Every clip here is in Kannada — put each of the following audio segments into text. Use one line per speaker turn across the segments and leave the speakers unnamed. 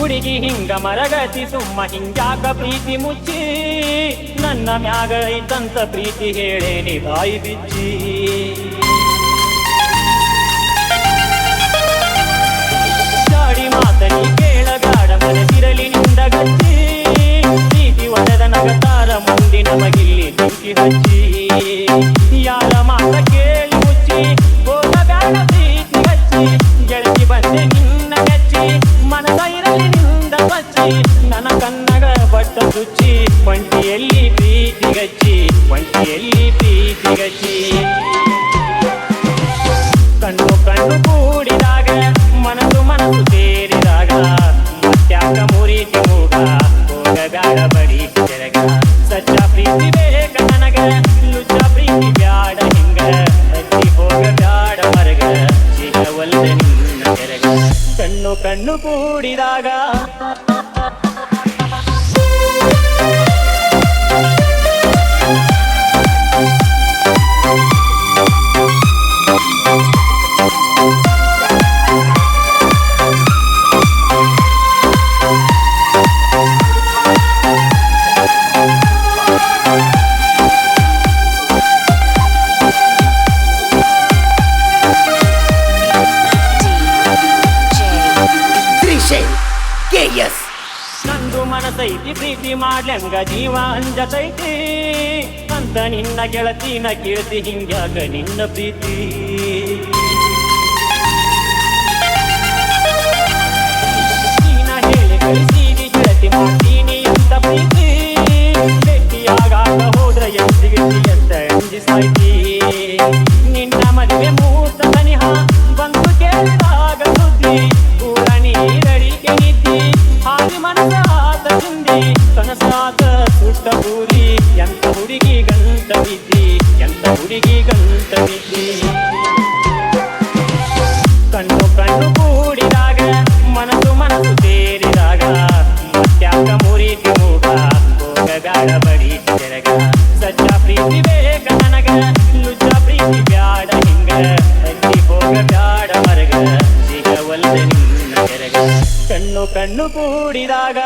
ಹುಡುಗಿ ಹಿಂಗ ಮರಗತಿ ಸುಮ್ಮ ಹಿಂಗ್ಯಾಕ ಪ್ರೀತಿ ಮುಚ್ಚಿ, ನನ್ನ ಮ್ಯಾಗ ಐತಂತ ಪ್ರೀತಿ ಹೇಳೇನಿ ಬಾಯಿ ಬಿಚ್ಚಿ. ಚಾಡಿ ಮಾತನಿ ನನ್ನ ಕನ್ನಗ ಬಟ್ಟ ಸುಚ್ಚಿ, ಒಂಟಿಯಲ್ಲಿ ಪ್ರೀತಿ ಗಚ್ಚಿ ಒಂಟಿಯಲ್ಲಿ ಪ್ರೀತಿ ಗಚ್ಚಿ ಕಣ್ಣು ಕಣ್ಣು ಕೂಡಿದಾಗ, ಮನಸ್ಸು ಮನಸ್ಸು ಸೇರಿದಾಗ ಮತ್ತಾಗ ಮುರಿತಿ ಮೂಗ ಹೋಗಬೇಡ ಬಡಿ ತೆರಗ. ಸಚ್ಚ ಪ್ರೀತಿ ಬೇಕ ನನಗ, ಲುಚ್ಚ ಪ್ರೀತಿ ಬ್ಯಾಡ ಹಿಂಗ. ಹಚ್ಚಿ ಹೋಗಬ್ಯಾಡ ಮರಗ ಸಿಗವಲ್ದ ನಿನ್ನ ತೆರಗ ಕಣ್ಣು ಕಣ್ಣು ಕೂಡಿದಾಗ ನಂದು ಮನಸೈತಿ ಪ್ರೀತಿ ಮಾಡ್ಲಂಗ ಜೀವ ಅಂಜತೈತಿ. ಅಂತ ನಿನ್ನ ಗೆಳತಿನ ಕೇಳ್ತಿ ಹಿಂಗ್ಯಾಗ ನಿನ್ನ ಪ್ರೀತಿ. ಎಂತ ಹುಡುಗಿ ಬಿದ್ದಿ ಎಂತ ಹುಡುಗಿ ಗಂಟ ಸಚ್ಚ ಪ್ರೀತಿ ಬೇಕ ನನಗ. ಲುಚ್ಚ ಪ್ರೀತಿ ಬ್ಯಾಡ ಹಿಂಗ ಮರಗ. ಸಿಗವಲ್ದೆ ಕಣ್ಣು ಕಣ್ಣು ಕೂಡಿದಾಗ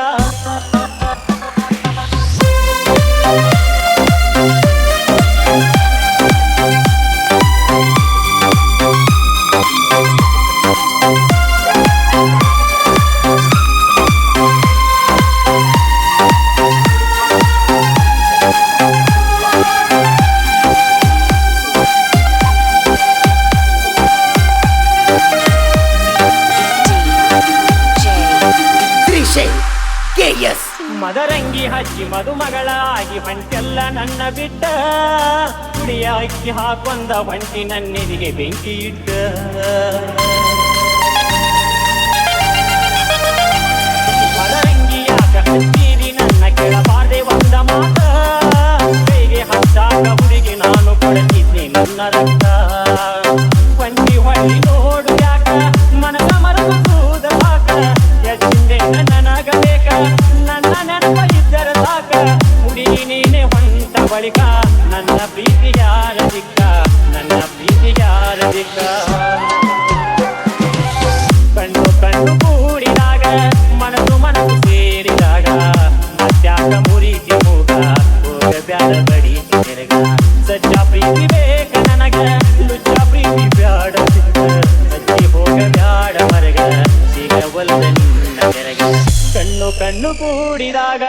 ಮದರಂಗಿ ಹಚ್ಚಿ ಮದುಮಗಳಾಗಿ ಹೊಂಟೆಲ್ಲ ನನ್ನ ಬಿಟ್ಟ. ಕುಡಿಯ ಅಕ್ಕಿ ಹಾಕೊಂದ ಹೊಂಟಿ ನನ್ನೆದಿಗೆ ಬೆಂಕಿ ಇಟ್ಟ. ಮದರಂಗಿ ಯಾಕ ಹಚ್ಚಿರಿ ನನ್ನ ಕೆಳಬಾರ್ದೆ ಒಂದ ಮಾತ. ಕೈಗೆ ಹುಡುಗಿ ನಾನು ಕೊಡತಿದ್ದೆ ನನ್ನ ರಕ್ತ. ಬಳಿಕ ನನ್ನ ಪ್ರೀತಿ ಯಾರ ದಿಕ್ಕ ನನ್ನ ಪ್ರೀತಿ ಯಾರ ದಿಕ್ಕ ಕಣ್ಣು ಕಣ್ಣು ಕೂಡಿದಾಗ ಮನಸ್ಸು ಮನಸ್ಸು ಸೇರಿದಾಗ, ಮತ್ಯಾಕ ಮುರಿತಿ ಮೂಗ ಹೋಗಬ್ಯಾಡ ಬಡಿ ತೆರಗ. ಸಚ್ಚ ಪ್ರೀತಿ ಬೇಕ ನನಗ ಲುಚ್ಚ ಪ್ರೀತಿ ಬ್ಯಾಡ ಸಿಕ್ಕ ಹೋಗ ಬ್ಯಾಡ ಮರಗ ಸಿಗವಲ್ದ ನಿನ್ನ ತೆರಗ ಕಣ್ಣು ಕಣ್ಣು ಕೂಡಿದಾಗ